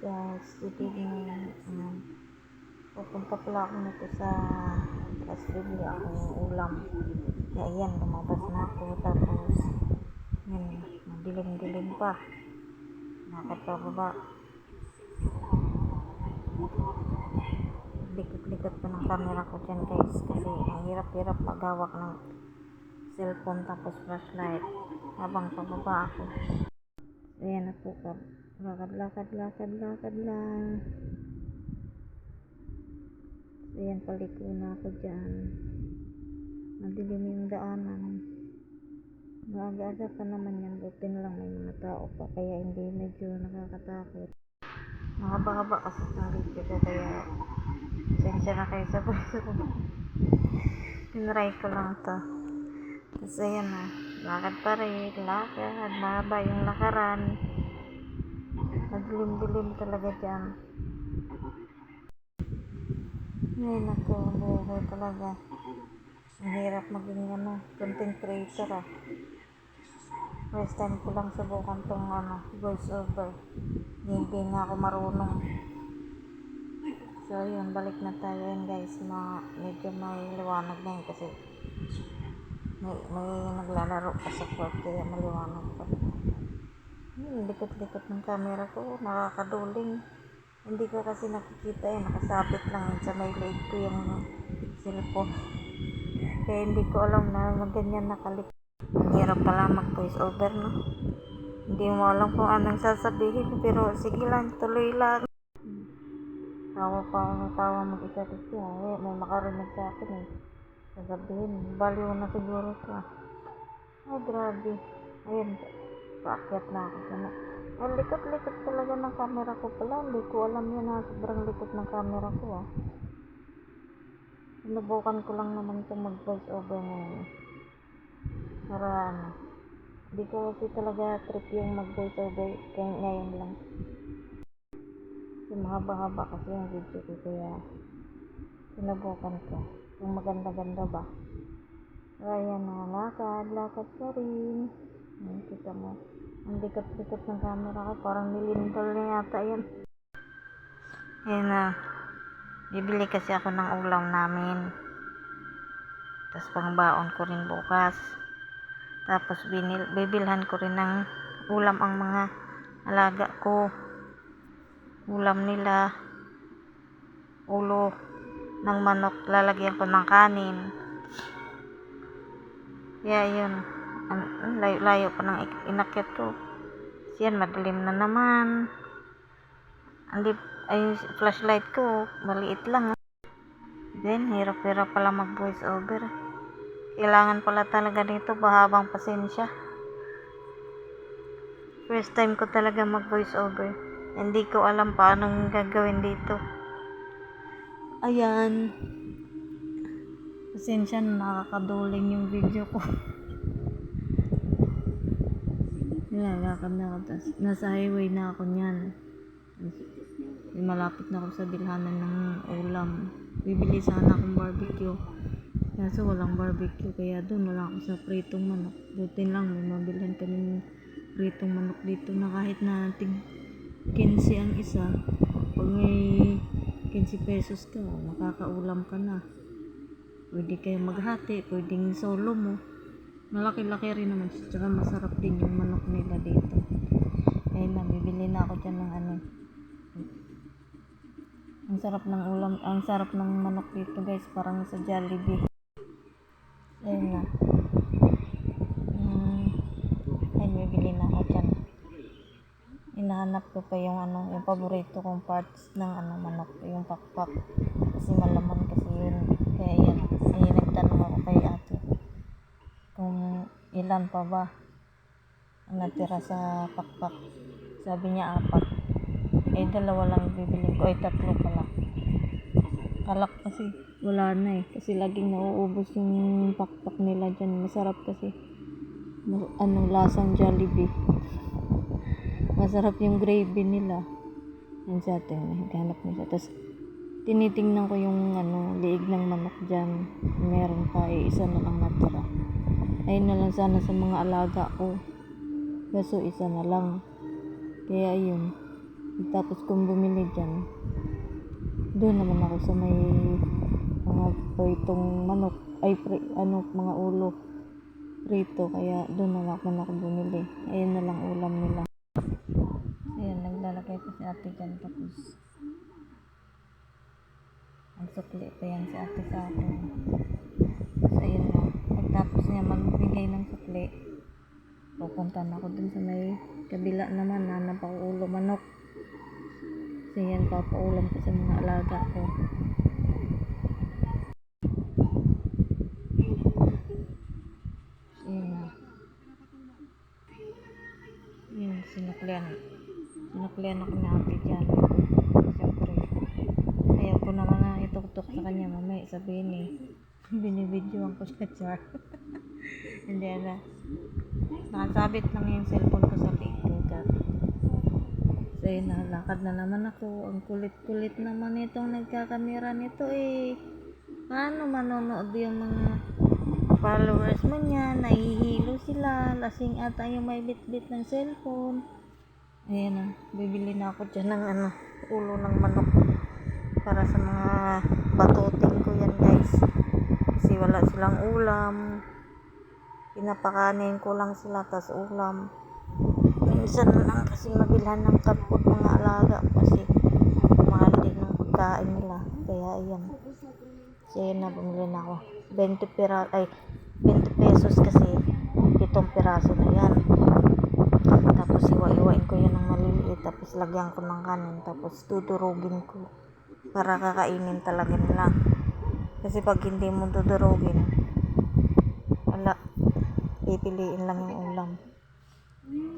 guys, titignan um, pupunta pala ako nito sa tapos bibili ako ng ulam. Kaya yan, lumabas na ako tapos yan, madilim-dilim pa. Nakapababa likot-likot pa ng camera ko dyan guys kasi ang hirap-hirap maghawak ng cellphone tapos flashlight. Habang pababa ako. Ayan na po lakad lakad lakad lakad lang. Ayan paliko na ako dyan. Madilim yung daanan. Maaga-aga pa naman yan. Buti na lang may mga tao pa kaya hindi medyo nakakatakot. Mahaba-haba kasi video ko kaya sensya na kayo sa puso ko. Tinry ko lang to. Tapos ayan na. Lakad pa rin. Lakad. Mahaba yung lakaran Nagdilim-dilim talaga dyan. Ngayon ako, buhay talaga. Ang hirap maging ano, content creator ah. First time ko lang subukan tong ano, voice over. Hindi nga ako marunong. So yun, balik na tayo yun guys. Ma medyo may liwanag na yun kasi may, may naglalaro pa sa court kaya maliwanag pa. Hmm, likot-likot ng camera ko, nakakaduling. Hindi ko kasi nakikita eh, nakasabit lang sa may leg ko yung cellphone. Kaya hindi ko alam na mag ganyan nakalikot. Ang hirap pala mag voice over, no? Hindi mo alam kung anong sasabihin, pero sige lang, tuloy lang. Tawa pa ako, tawa mag-isa kasi, eh, may makarinig sa akin eh. Sasabihin, baliw na siguro to. ah. Ay, grabe. Ayun, paakyat na ako sa. Ang likot-likot talaga ng camera ko pala. Hindi ko alam yan na sobrang likot ng camera ko ah. Sinubukan ko lang naman itong mag voice over ngayon. Para ano. Hindi ko kasi talaga trip yung mag voice over kaya ngayon lang. Kasi mahaba-haba kasi yung video ko kaya sinubukan ko. Kung maganda-ganda ba. Kaya na, lakad, lakad pa rin. Ayan, mo. Ang likot-likot ng camera ko. Parang nilindol na yata yan. Ayan na. Bibili kasi ako ng ulam namin. Tapos pangbaon ko rin bukas. Tapos binil, bibilhan ko rin ng ulam ang mga alaga ko. Ulam nila. Ulo ng manok. Lalagyan ko ng kanin. Kaya yun ang layo-layo pa ng inakyat ko. Kasi yan, madilim na naman. Andi, ay, flashlight ko, maliit lang. Then, hirap-hirap pala mag voice over. Kailangan pala talaga nito bahabang pasensya. First time ko talaga mag voice over. Hindi ko alam paano gagawin dito. Ayan. Pasensya na nakakaduling yung video ko. Nilalakad na ako. Tas, nasa highway na ako niyan. Malapit na ako sa bilhanan ng ulam. Bibili sana akong barbecue. Kaso walang barbecue. Kaya doon wala ako sa pritong manok. Buti lang may mabilhan kami ng pritong manok dito na kahit na tig 15 ang isa. Pag may 15 pesos ka, makakaulam ka na. Pwede kayo maghati, pwedeng solo mo. Malaki-laki rin naman siya. Tsaka masarap din yung manok nila dito. Ayun na, bibili na ako dyan ng ano. Ang sarap ng ulam, ang sarap ng manok dito guys, parang sa Jollibee. Ayun na. Mm, ayun, bibili na ako dyan. Hinahanap ko pa yung ano, yung paborito kong parts ng ano manok, yung pakpak. Kasi malaman kasi yun. Kaya yan, ay nagtanong ako kay ate kung ilan pa ba ang natira sa pakpak. Sabi niya apat. Eh, dalawa lang bibili ko. Ay, tatlo pala. Kalak kasi wala na eh. Kasi laging nauubos yung pakpak nila dyan. Masarap kasi. Mas, ano, lasang Jollibee. Masarap yung gravy nila. Yan sa atin. Hanap niya siya. Tapos, tinitingnan ko yung ano, liig ng manok dyan. Meron pa eh. Isa na lang natira. Ayun na lang sana sa mga alaga ko. Kaso isa na lang. Kaya yun. Tapos kung bumili dyan, doon naman ako sa may mga pritong manok, ay pri, ano, mga ulo prito. Kaya doon na lang ako bumili. Ayun na lang ulam nila. Ayan, naglalagay pa si ate dyan. Tapos, ang sukli pa yan si ate sa akin. So, ayun na. Pagtapos niya magbigay ng sukli, pupunta na ako dun sa may kabila naman na napauulo manok. So, yan, papaulam ko sa mga alaga ko. Ayun na. Yun, sinuklian. Sinuklian ako na ate dyan. Siyempre, ayaw ko naman na ituktok sa kanya. Mamaya sabihin eh, binibidyoan ko siya, char. Hindi na. Nakasabit lang yung cellphone ko sa likod. So yun, nakalakad na naman ako. Ang kulit-kulit naman itong nagkakamera nito eh. Paano manonood yung mga followers mo niya, nahihilo sila, lasing ata yung may bit-bit ng cellphone. Ayan na, bibili na ako dyan ng ano, ulo ng manok para sa mga batuting. Silang ulam. Pinapakanin ko lang sila, tas ulam. Minsan lang kasi mabilhan ng kapot mga alaga kasi mahal din ng pagkain nila. Kaya ayan. Yun na, bumili na ako. 20 pira, ay 20 pesos kasi pitong piraso na yan. Tapos iwa-iwain ko yun ng maliliit. Tapos lagyan ko ng kanin. Tapos tudurugin ko. Para kakainin talaga nila. Kasi pag hindi mo dudurugin, wala. Pipiliin lang yung ulam.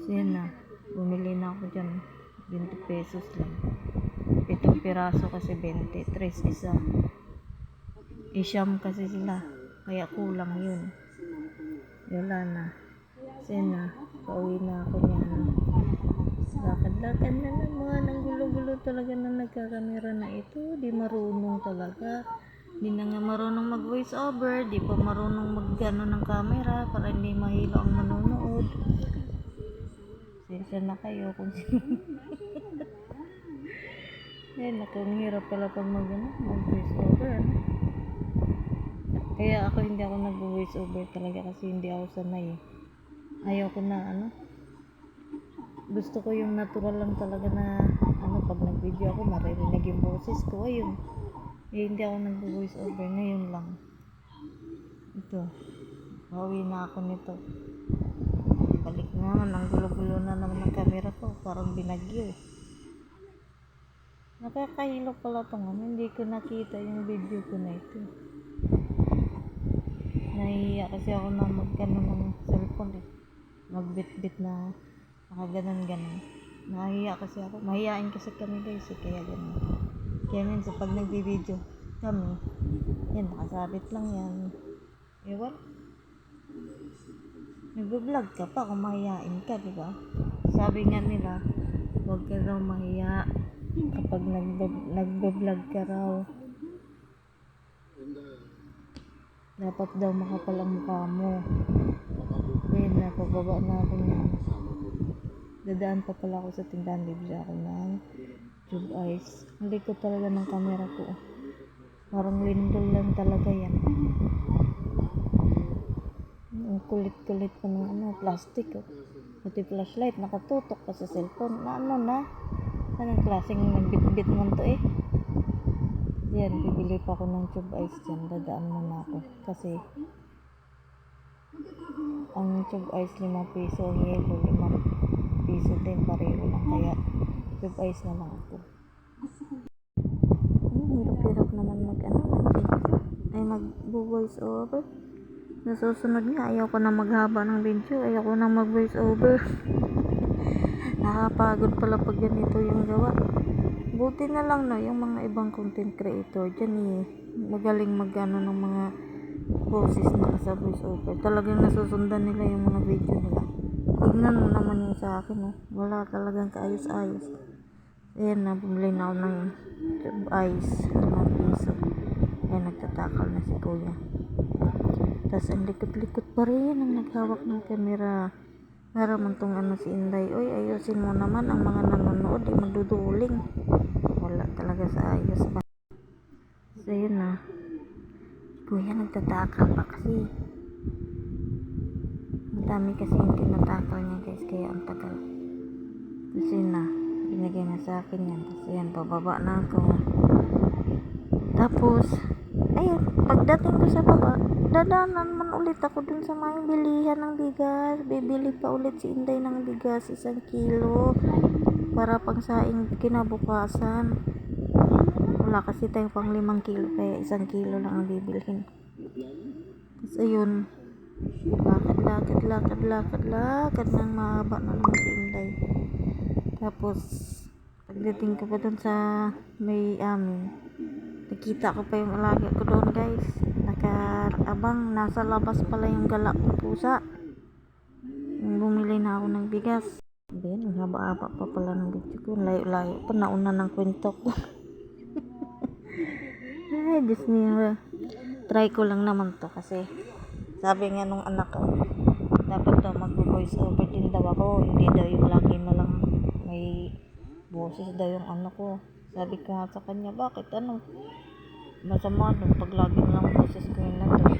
So yun na. Bumili na ako dyan. 20 pesos lang. Pitong piraso kasi 20. Tres isa. Isyam kasi sila. Kaya kulang yun. Wala na. Yun na. Pauwi na ako niyan. Lakad-lakad na naman. Ang gulo-gulo talaga na nagkakamera na ito. Di marunong talaga. Di na nga marunong mag voice over. Di pa marunong mag ano ng camera para hindi mahilo ang manonood. Sensya na kayo kung sino. Eh, nakangirap pala pag mag, ano, mag voice over. Kaya ako hindi ako nag voice over talaga kasi hindi ako sanay. Ayaw ko na ano. Gusto ko yung natural lang talaga na ano pag nag-video ako maririnig yung boses ko. Ayun. Eh, hindi ako nag voice over ngayon lang. Ito. Bawi na ako nito. Balik na naman. Ang gulo-gulo na naman ng camera ko. Parang binagyo eh. Nakakahilo pala tong ano. Hindi ko nakita yung video ko na ito. Nahiya kasi ako na magkano ng cellphone eh. Magbit-bit na nakaganon-ganon. Nahiya kasi ako. Mahiyain kasi kami guys eh. Kaya ganun. Kaya minsan pag nagbibideo kami, yan, nakasabit lang yan. Ewan. Nagbablog ka pa kung mahiyain ka, di ba? Sabi nga nila, huwag ka raw mahiya kapag nagba- nagbablog ka raw. Dapat daw makapal ang mukha mo. Ayun na, pababa na ako. Dadaan pa pala ako sa tindahan, bibili ako ng tube ice. Ang likod talaga ng camera ko. Parang lindol lang talaga yan. Ang kulit-kulit pa ng ano, plastic. Oh. Pati flashlight, nakatutok pa sa cellphone. Na ano na? Anong klaseng nagbit-bit man to eh? Yan, bibili pa ako ng tube ice dyan. Dadaan muna ako. Kasi, ang tube ice 5 piso, ang yelo 5 piso din. Pareho lang. Kaya, tube ice na lang ako. Hmm, hirap-hirap naman mag, ano, mag, ay mag-voice over. Sa susunod ayaw ko na maghaba ng video. Ayaw ko na mag-voice over. Nakapagod pala pag ganito yung gawa. Buti na lang na yung mga ibang content creator dyan eh. Magaling magano ng mga poses nila sa voice over. Talagang nasusundan nila yung mga video nila. Tignan mo naman yung sa akin oh. Wala talagang kaayos-ayos. Ayan na, bumili na ako ng tube ice. 5 piso. Ayan, nagtatakal na si kuya. Tapos ang likot-likot pa rin ang naghawak ng camera. Para man tong ano si Inday, oy ayusin mo naman ang mga nanonood, di mo magduduling. Wala talaga sa ayos ba. So yun na. Kuya nagtatakal pa kasi. Madami kasi yung tinatakal niya guys kaya ang tagal. Kasi na, binigay na sa akin yan. Tapos yan, bababa na ako. Tapos, ayun, pagdating ko sa baba, dadanan man ulit ako dun sa may bilihan ng bigas. Bibili pa ulit si Inday ng bigas, isang kilo. Para pang saing kinabukasan. Wala kasi tayong pang limang kilo, kaya isang kilo lang ang bibilhin. Tapos ayun, lakad, lakad, lakad, lakad, lakad ng mahaba na naman si Inday. Tapos, pagdating ko pa dun sa may amin, nakita ko pa yung alaga ko doon guys. Nakaabang, nasa labas pala yung galak ng pusa. Bumili na ako ng bigas. Then, ang haba-haba pa pala ng video ko. Layo-layo pa, nauna ng kwento ko. Ay, Diyos niya. Try ko lang naman to kasi sabi nga nung anak ko, dapat daw mag-voice over din daw ako. Hindi daw yung may boses daw yung ano ko. Sabi ko nga sa kanya, bakit ano? Masama nung pag lagi na lang boses ko yun nandun.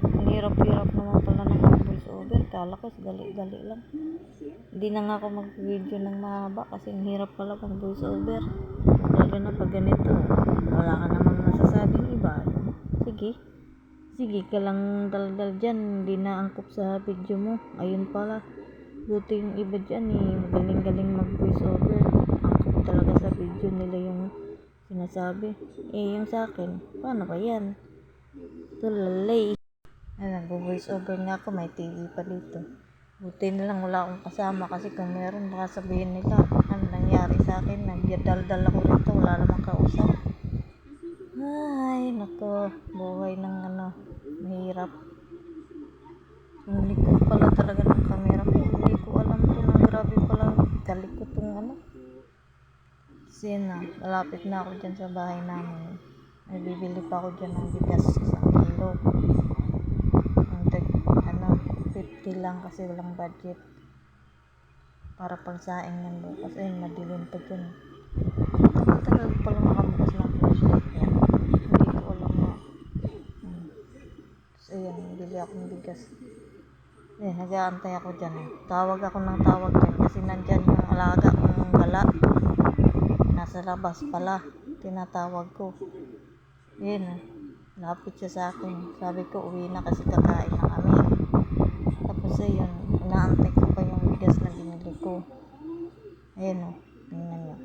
Ang hirap-hirap naman pala ng voice over. Kala ko, dali-dali lang. Hindi na nga ako mag-video ng mahaba kasi ang hirap pala pag voice over. Lalo na pag ganito, wala ka namang masasabing iba. Sige. Sige ka lang daldal dyan, hindi na angkop sa video mo. Ayun pala. Buti yung iba dyan eh, magaling-galing mag voice over. Video nila yung sinasabi. Eh, yung sa akin, paano ba yan? Tulalay. Ay, nag-voice over nga ako, may TV pa dito. Buti na lang wala akong kasama kasi kung meron baka sabihin nila ano nangyari sa akin, nagyadaldal ako dito, wala namang kausap. Ay, nako, buhay ng ano, mahirap. Yung likod pala talaga ng camera ko, hindi ko alam to na grabe pala, kalikot tong ano. Kasi na, malapit na ako dyan sa bahay namin. May bibili pa ako dyan ng bigas isang kilo. Ang tag, ano, 50 lang kasi walang budget. Para pang saing yan bukas. Ayun, madilim pa dyan. Tagal-tagal ko pala nakabukas ng flashlight yan. Hindi ko alam na. Hmm. So, ayan, bili ako ng bigas. Eh, nag-aantay ako dyan. Tawag ako ng tawag dyan kasi nandyan yung alaga kong gala. Nasa labas pala. Tinatawag ko. Yun, lapit siya sa akin. Sabi ko, uwi na kasi kakain na kami. Tapos ayun, inaantay ko pa yung bigas na binili ko. Ayun o, tingnan nyo.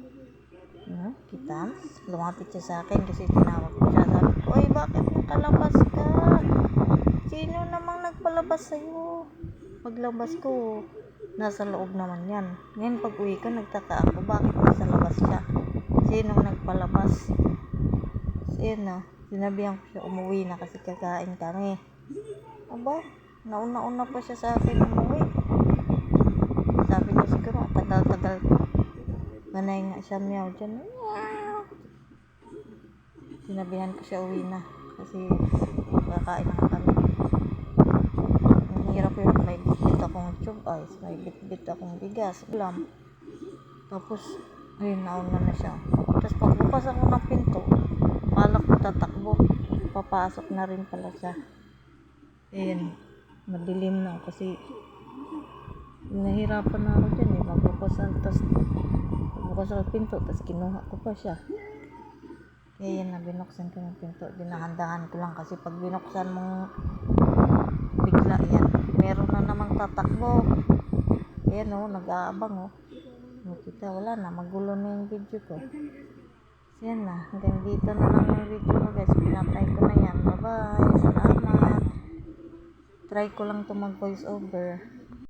Ano, kita? Lumapit siya sa akin kasi tinawag ko siya. Sabi ko, ay bakit nakalabas ka? Sino namang nagpalabas sa'yo? Paglabas ko, nasa loob naman yan. Ngayon pag uwi ko, nagtaka ako, bakit nasa labas siya? Sinong nagpalabas? So, yun na, sinabihan ko siya, umuwi na kasi kakain kami. Aba, nauna-una pa siya sa akin umuwi. Sabi ko siguro, tagal-tagal. Manay nga siya meow dyan. Sinabihan ko siya uwi na. Kasi kakain na kami. Ang hirap yun. May bitbit akong tube ice. May bitbit akong bigas. Ulam. Tapos, ayun, nauna na siya. Tapos pagbukas ako ng pinto, palak ko tatakbo. Papasok na rin pala siya. Ayun, madilim na kasi nahirapan na ako dyan eh. Magbukas ang tas magbukas ako pinto, tapos kinuha ko pa siya. Kaya yan binuksan ko ng pinto. Dinahandahan ko lang kasi pag binuksan mo bigla yan, meron na namang tatakbo. Ayan o, nag-aabang o. Nakita, wala na, magulo na yung video ko. So yan na, hanggang dito na lang yung video ko guys. Pinatay ko na yan. Bye-bye, salamat. Try ko lang to mag voice over.